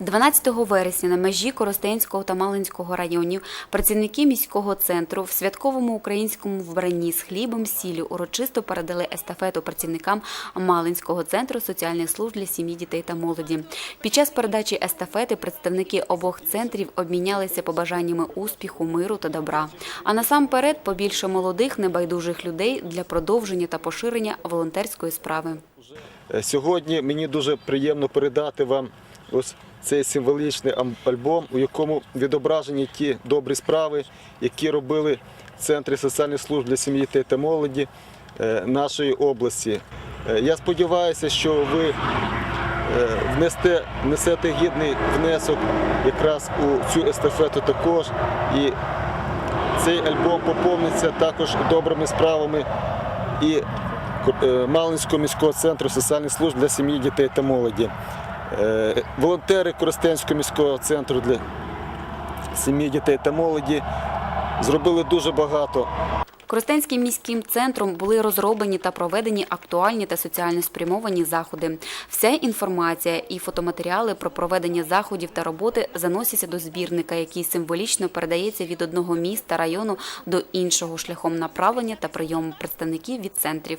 12 вересня на межі Коростенського та Малинського районів працівники міського центру в святковому українському вбранні з хлібом сіллю урочисто передали естафету працівникам Малинського центру соціальних служб для сім'ї, дітей та молоді. Під час передачі естафети представники обох центрів обмінялися побажаннями успіху, миру та добра. А насамперед побільше молодих небайдужих людей для продовження та поширення волонтерської справи. Е, Сьогодні мені дуже приємно передати вам ось цей символічний альбом, у якому відображені ті добрі справи, які робили центри соціальних служб для сім'ї та молоді е, нашої області. Е, Я сподіваюся, що ви е, внесете, внесете гідний внесок якраз у цю естафету також. І цей альбом поповниться також добрими справами і Малинського міського центру соціальних служб для сім'ї, дітей та молоді. Е, Волонтери Коростенського міського центру для сім'ї, дітей та молоді зробили дуже багато. Коростенським міським центром були розроблені та проведені актуальні та соціально спрямовані заходи. Вся інформація і фотоматеріали про проведення заходів та роботи заносяться до збірника, який символічно передається від одного міста району до іншого шляхом направлення та прийому представників від центрів.